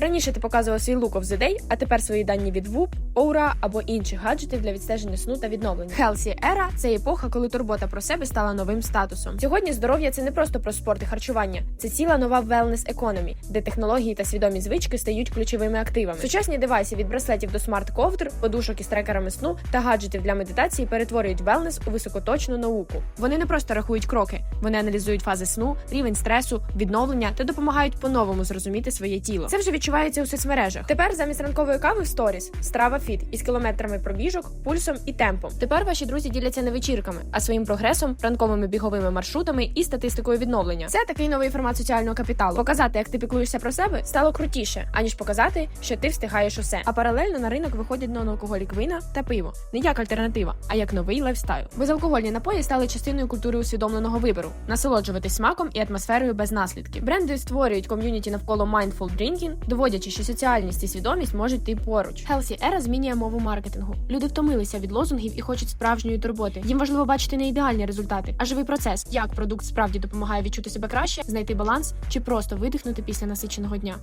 Раніше ти показував свій look of the day, а тепер свої дані від Whoop, Oura або інших гаджетів для відстеження сну та відновлення. Healthy Era – це епоха, коли турбота про себе стала новим статусом. Сьогодні здоров'я це не просто про спорт і харчування, це ціла нова wellness economy, де технології та свідомі звички стають ключовими активами. Сучасні девайси від браслетів до смарт-ковдр, подушок із трекерами сну та гаджетів для медитації перетворюють wellness у високоточну науку. Вони не просто рахують кроки, вони аналізують фази сну, рівень стресу, відновлення та допомагають по-новому зрозуміти своє тіло. Це вже відчувається у соцмережах. Тепер замість ранкової кави в сторіс страва фіт із кілометрами пробіжок, пульсом і темпом. Тепер ваші друзі діляться не вечірками, а своїм прогресом, ранковими біговими маршрутами і статистикою відновлення. Це такий новий формат соціального капіталу. Показати, як ти піклуєшся про себе, стало крутіше, аніж показати, що ти встигаєш усе. А паралельно на ринок виходять нон-алкоголік вина та пиво не як альтернатива, а як новий лайфстайл. Безалкогольні напої стали частиною культури усвідомленого вибору, насолоджуватись смаком і атмосферою без наслідків. Бренди створюють ком'юніті навколо mindful drinking, доводячи, що соціальність і свідомість можуть йти поруч. Healthy Era змінює мову маркетингу. Люди втомилися від лозунгів і хочуть справжньої турботи. Їм важливо бачити не ідеальні результати, а живий процес, як продукт справді допомагає відчути себе краще, знайти баланс чи просто видихнути після насиченого дня.